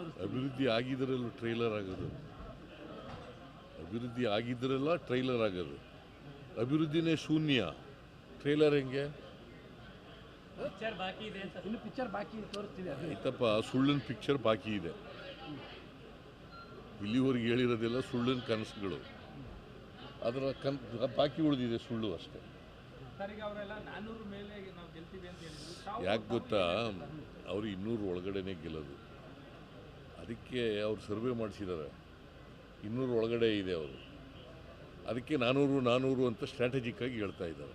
ಅಭಿವೃದ್ಧಿ ಆಗಿದ್ರಲ್ಲೂ ಟ್ರೈಲರ್ ಆಗೋದು. ಅಭಿವೃದ್ಧಿ ಆಗಿದ್ರೆಲ್ಲ ಟ್ರೈಲರ್ ಆಗೋದು. ಅಭಿವೃದ್ಧಿನೇ ಶೂನ್ಯ. ಟ್ರೈಲರ್ ಹೆಂಗೆ? ಇತ್ತಪ್ಪ ಆಯ್ತಪ್ಪ ಸುಳ್ಳಿನ ಪಿಕ್ಚರ್ ಬಾಕಿ ಇದೆ. ಇಲ್ಲಿವರೆಗೆ ಹೇಳಿರೋದೆಲ್ಲ ಸುಳ್ಳಿನ ಕನಸುಗಳು. ಅದರ ಕನ್ ಬಾಕಿ ಉಳಿದಿದೆ ಸುಳ್ಳು ಅಷ್ಟೇ. ಯಾಕೆ ಗೊತ್ತಾ? ಅವರು ಇನ್ನೂರು ಒಳಗಡೆನೆ ಗೆಲ್ಲೋದು. ಅದಕ್ಕೆ ಅವರು ಸರ್ವೆ ಮಾಡಿಸಿದ್ದಾರೆ. ಇನ್ನೂರು ಒಳಗಡೆ ಇದೆ ಅವರು. ಅದಕ್ಕೆ ನಾನ್ನೂರು ನಾನ್ನೂರು ಅಂತ ಸ್ಟ್ರಾಟಜಿಕ್ ಆಗಿ ಹೇಳ್ತಾ ಇದ್ದಾರೆ.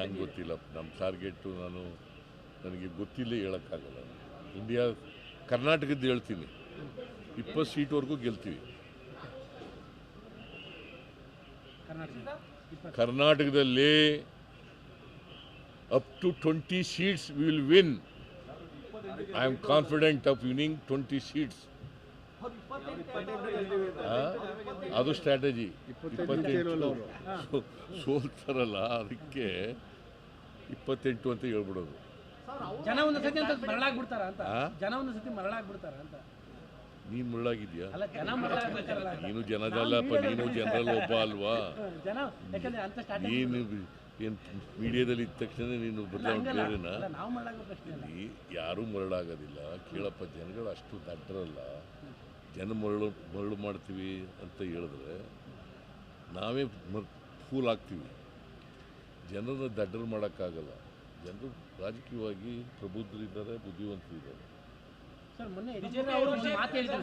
ನಂಗೆ ಗೊತ್ತಿಲ್ಲ. ನಮ್ಮ ಟಾರ್ಗೆಟು ನಾನು ನನಗೆ ಗೊತ್ತಿಲ್ಲ ಹೇಳೋಕ್ಕಾಗಲ್ಲ. ಇಂಡಿಯಾ ಕರ್ನಾಟಕದ್ದು ಹೇಳ್ತೀನಿ. ಇಪ್ಪತ್ತು ಸೀಟ್ವರೆಗೂ ಗೆಲ್ತೀವಿ. ಕರ್ನಾಟಕ ಇಪ್ಪತ್ತು to up to twenty seats will win I am confident of winning twenty seats ಅದು ಸ್ಟ್ರಾಟಜಿ ಇಪ್ಪತ್ತೆಂಟು. ಸೋಲ್ತಾರಲ್ಲ ಅದಕ್ಕೆ ಇಪ್ಪತ್ತೆಂಟು ಅಂತ ಹೇಳ್ಬಿಡೋದು. ಜನ ಒಂದು ಸತಿ ಅಂತ ಮರಳಾಗ್ಬಿಡ್ತಾರ ಅಂತ? ಜನ ಒಂದು ಸತಿ ಮರಳಾಗ್ಬಿಡ್ತಾರ ಅಂತ? ನೀನು ಮುಳ್ಳಾಗಿದ್ಯಾ. ನೀನು ಜನದಲ್ಲಪ್ಪ ನೀನು ಜನರಲ್ ಒಬ್ಬ ಅಲ್ವಾ ನೀನು ಏನು ಮೀಡಿಯಾದಲ್ಲಿ ಇದ್ದ ತಕ್ಷಣ ನೀನು ಬದಲಾವಣೆ ಯಾರೂ ಮರಳಾಗೋದಿಲ್ಲ. ಕೇಳಪ್ಪ ಜನಗಳು ಅಷ್ಟು ದಡ್ಡರಲ್ಲ. ಜನ ಮರಳು ಮರಳು ಮಾಡ್ತೀವಿ ಅಂತ ಹೇಳಿದ್ರೆ ನಾವೇ ಮರ್ ಫೂಲ್ ಆಗ್ತೀವಿ. ಜನರನ್ನ ದಡ್ಡರು ಮಾಡೋಕ್ಕಾಗಲ್ಲ. ಜನರು ರಾಜಕೀಯವಾಗಿ ಪ್ರಬುದ್ಧರಿದ್ದಾರೆ ಬುದ್ಧಿವಂತರಿದ್ದಾರೆ. ಸರ್ ಮೊನ್ನೆ ಒಬ್ರು ಅವರು ಒಂದು ಮಾತು ಹೇಳಿದ್ರು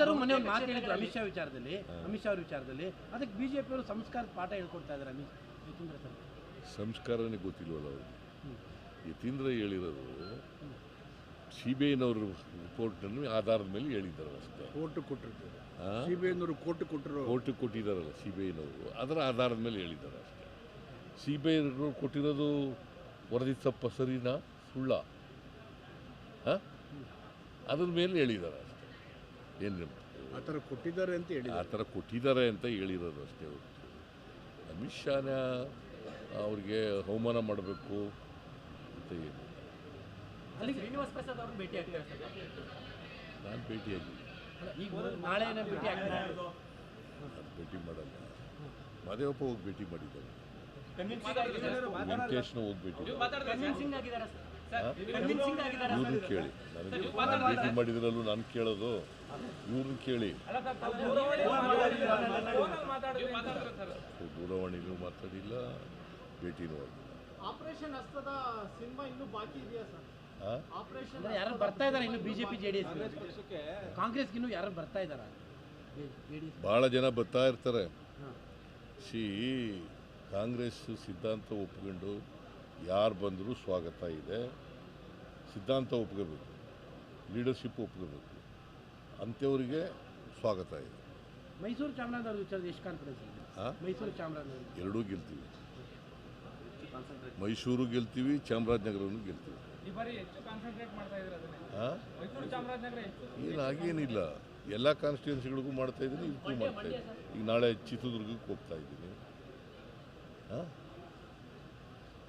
ಸರ್ ಮೊನ್ನೆ ಒಂದು ಮಾತು ಹೇಳಿದ್ರು ಅಮಿತ್ ಶಾ ವಿಚಾರದಲ್ಲಿ. ಅಮಿತ್ ಶಾ ಅವ್ರ ವಿಚಾರದಲ್ಲಿ. ಅದಕ್ಕೆ ಬಿಜೆಪಿ ಅವರು ಸಂಸ್ಕಾರದ ಪಾಠ ಹೇಳ್ಕೊಡ್ತಾ ಇದ್ದಾರೆ ಅಮಿತ್ ಯತೀಂದ್ರ ಸರ್. ಸಂಸ್ಕಾರನೇ ಗೊತ್ತಿಲ್ವಲ್ಲ ಅವರು ಯತೀಂದ್ರ ಹೇಳಿರೋದು ಸಿ ಬಿ ಐನವರು ರಿಪೋರ್ಟನ್ನು ಆಧಾರದ ಮೇಲೆ ಹೇಳಿದ್ದಾರೆ ಅಷ್ಟೇ. ಕೋರ್ಟ್ ಕೊಟ್ಟಿರ್ತಾರೆ? ಸಿ ಬಿ ಐನವರು ಕೋರ್ಟ್ ಕೊಟ್ಟಿರೋ ಕೋರ್ಟ್ ಕೊಟ್ಟಿದ್ದಾರಲ್ಲ ಸಿ ಬಿ ಐನವರು ಅದರ ಆಧಾರದ ಮೇಲೆ ಹೇಳಿದ್ದಾರೆ ಅಷ್ಟೇ. ಸಿ ಬಿ ಐನವರು ಕೊಟ್ಟಿರೋದು ವರದಿ ತಪ್ಪ ಸರಿನಾ? ಸುಳ್ಳ. ಹಾಂ? ಅದ್ರ ಮೇಲೆ ಹೇಳಿದ್ದಾರೆ ಅಷ್ಟೇ. ಏನು ಆ ಥರ ಕೊಟ್ಟಿದ್ದಾರೆ ಅಂತ ಹೇಳಿ ಆ ಥರ ಕೊಟ್ಟಿದ್ದಾರೆ ಅಂತ ಹೇಳಿರೋದು ಅಷ್ಟೇ ಹೊರತು. ಅಮಿತ್ ಶಾನ ಅವ್ರಿಗೆ ಅವಮಾನ ಮಾಡಬೇಕು ಅಂತ ಏನು? ಅಲ್ಲಿಗೆ ಶ್ರೀನಿವಾಸ್ ಪ್ರಸಾದ್ ಅವ್ರನ್ನ ಭೇಟಿ ಆಗ್ತಾರೆ ನಾನು ಭೇಟಿಯಾಗಿ ಈಗ ನಾಳೆ ಭೇಟಿ ಆಗ್ತಾರೆ ನಾನು ಭೇಟಿ ಮಾಡಲ್ಲ. ಮಾದೇವಪ್ಪ ಹೋಗಿ ಭೇಟಿ ಮಾಡಿದ್ದಾರೆ. ವೆಂಕಟೇಶ್ನ ಹೋಗಿ ಭೇಟಿ ಇವ್ರನ್ನ ಕೇಳಿ ನನಗೆ ನಾನು ಭೇಟಿ ಮಾಡಿದ್ರಲ್ಲೂ ನಾನು ಕೇಳೋದು ಇವ್ರನ್ನ ಕೇಳಿ ದೂರವಾಣಿನೂ ಮಾತಾಡಿಲ್ಲ ಭೇಟಿನೂ ಆಗಿಲ್ಲ ಆಪರೇಷನ್ ಹಸ್ತದ ಸಿನಿಮಾ ಇನ್ನೂ ಬಾಕಿ ಇದೆಯಾ ಸರ್ ಆಪರೇಷನ್ ಯಾರು ಬರ್ತಾ ಇದ್ದಾರೆ ಇನ್ನು ಬಿಜೆಪಿ ಜೆ ಡಿ ಎಸ್ ಕಾಂಗ್ರೆಸ್ಗೆ ಇನ್ನೂ ಯಾರು ಬರ್ತಾ ಇದ್ದಾರೆ ಭಾಳ ಜನ ಬರ್ತಾ ಇರ್ತಾರೆ ಸಿ ಕಾಂಗ್ರೆಸ್ ಸಿದ್ಧಾಂತ ಒಪ್ಕೊಂಡು ಯಾರು ಬಂದರೂ ಸ್ವಾಗತ ಇದೆ. ಸಿದ್ಧಾಂತ ಒಪ್ಕೋಬೇಕು. ಲೀಡರ್ಶಿಪ್ ಒಪ್ಕೋಬೇಕು. ಅಂಥವ್ರಿಗೆ ಸ್ವಾಗತ ಇದೆ. ಮೈಸೂರು ಚಾಮರಾಜನಗರ ವಿಚಾರದ ಎಷ್ಟು ಕಾನ್ಫಿಡೆನ್ಸ್ ಮೈಸೂರು ಚಾಮರಾಜನಗರ. ಎರಡೂ ಗೆಲ್ತೀವಿ. ಮೈಸೂರು ಗೆಲ್ತೀವಿ ಚಾಮರಾಜನಗರನು ಗೆಲ್ತೀವಿ. ಏನು ಹಾಗೇನಿಲ್ಲ. ಎಲ್ಲ ಕಾನ್ಸ್ಟಿಟ್ಯೂನ್ಸಿಗಳಿಗೂ ಮಾಡ್ತಾ ಇದ್ದೀನಿ ಇದಕ್ಕೂ ಮಾಡ್ತಾ ಇದ್ದೀನಿ. ಈಗ ನಾಳೆ ಚಿತ್ರದುರ್ಗಕ್ಕೆ ಹೋಗ್ತಾ ಇದ್ದೀನಿ. ಹಾಂ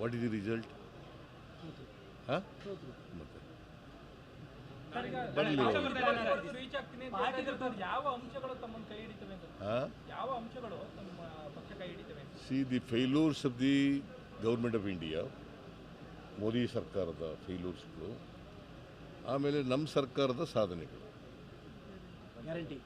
ವಾಟ್ ಇಸ್ ದಿ ರಿಸಲ್ಟ್ ಹಾಂ ಮತ್ತೆ. See the failures of the government of India Modi ಸರ್ಕಾರದ ಫೈಲೂರ್ಸ್ಗಳು ಆಮೇಲೆ ನಮ್ಮ ಸರ್ಕಾರದ ಸಾಧನೆಗಳು. ಗ್ಯಾರಂಟಿ